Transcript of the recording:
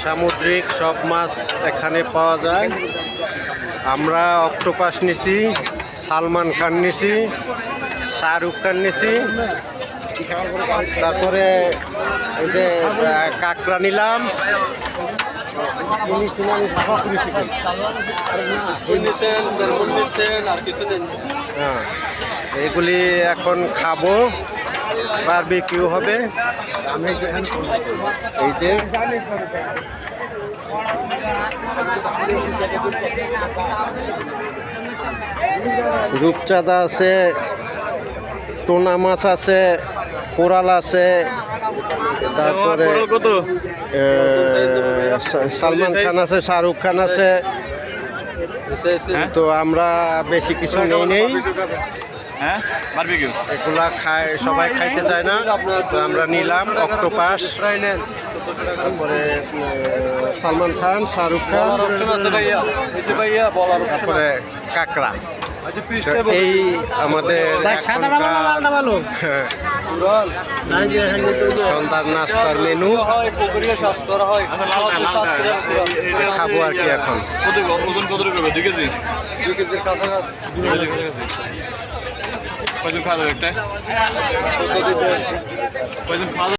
সামুদ্রিক সব মাছ এখানে পাওয়া যায় আমরা অক্টোপাস নিছি সালমান খান নিছি শাহরুখ খান নিছি তারপরে এই যে কাঁকড়া নিলাম। হ্যাঁ এগুলি এখন খাব বারবিকিউ হবে। এই যে রূপচাঁদা আছে টোনা মাছ আছে কোরাল আছে তারপরে সালমান খান আছে শাহরুখ খান আছে। তো আমরা বেশি কিছু নেই নেই। হ্যাঁ? বারবিকিউ এগুলা খায় সবাই খাইতে চায় না। তো আমরা নিলাম অক্টোপাস। তারপরে সালমান খান শাহরুখ খান। তারপরে কাঁকড়া। এই আমাদের সন্ধ্যার নাস্তার মেনু খাব আর কি এখন। ওজন কত দুই কেজি? দুই কেজির কাছাকাছি। কয়জন খাওয়া যাবে একটা কয়জন খাওয়া?